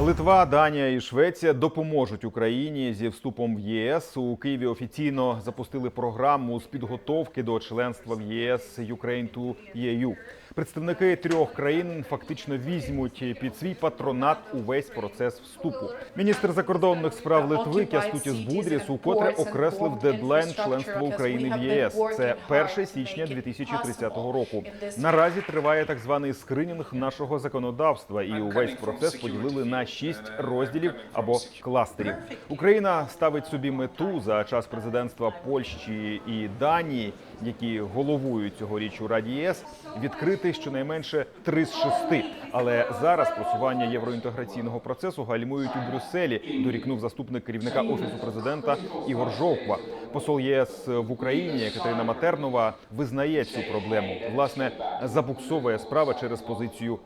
Литва, Данія і Швеція допоможуть Україні зі вступом в ЄС. У Києві офіційно запустили програму з підготовки до членства в ЄС Ukraine to EU. Представники трьох країн фактично візьмуть під свій патронат увесь процес вступу. Міністр закордонних справ Литви Кястутіс Будріс укотре окреслив дедлайн членства України в ЄС. Це 1 січня 2030 року. Наразі триває так званий скринінг нашого законодавства, і увесь процес поділили на шість розділів або кластерів. Україна ставить собі мету за час президентства Польщі і Данії, які головують цьогоріч у Раді ЄС, відкрити щонайменше три з шести. Але зараз просування євроінтеграційного процесу гальмують у Брюсселі. Дорікнув заступник керівника офісу президента Ігор Жовква. Посол ЄС в Україні Катерина Матернова визнає цю проблему. Власне забуксовує справа через позицію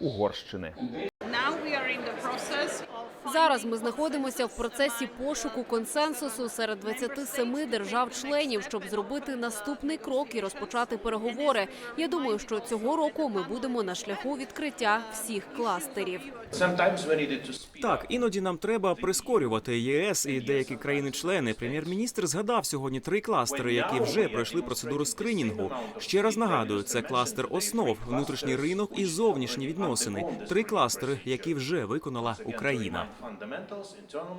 Угорщини. Зараз ми знаходимося в процесі пошуку консенсусу серед 27 держав-членів, щоб зробити наступний крок і розпочати переговори. Я думаю, що цього року ми будемо на шляху відкриття всіх кластерів. Так, іноді нам треба прискорювати ЄС і деякі країни-члени. Прем'єр-міністр згадав сьогодні три кластери, які вже пройшли процедуру скринінгу. Ще раз нагадую, це кластер основ, внутрішній ринок і зовнішні відносини. Три кластери, які вже виконала Україна. Fundamentals, internal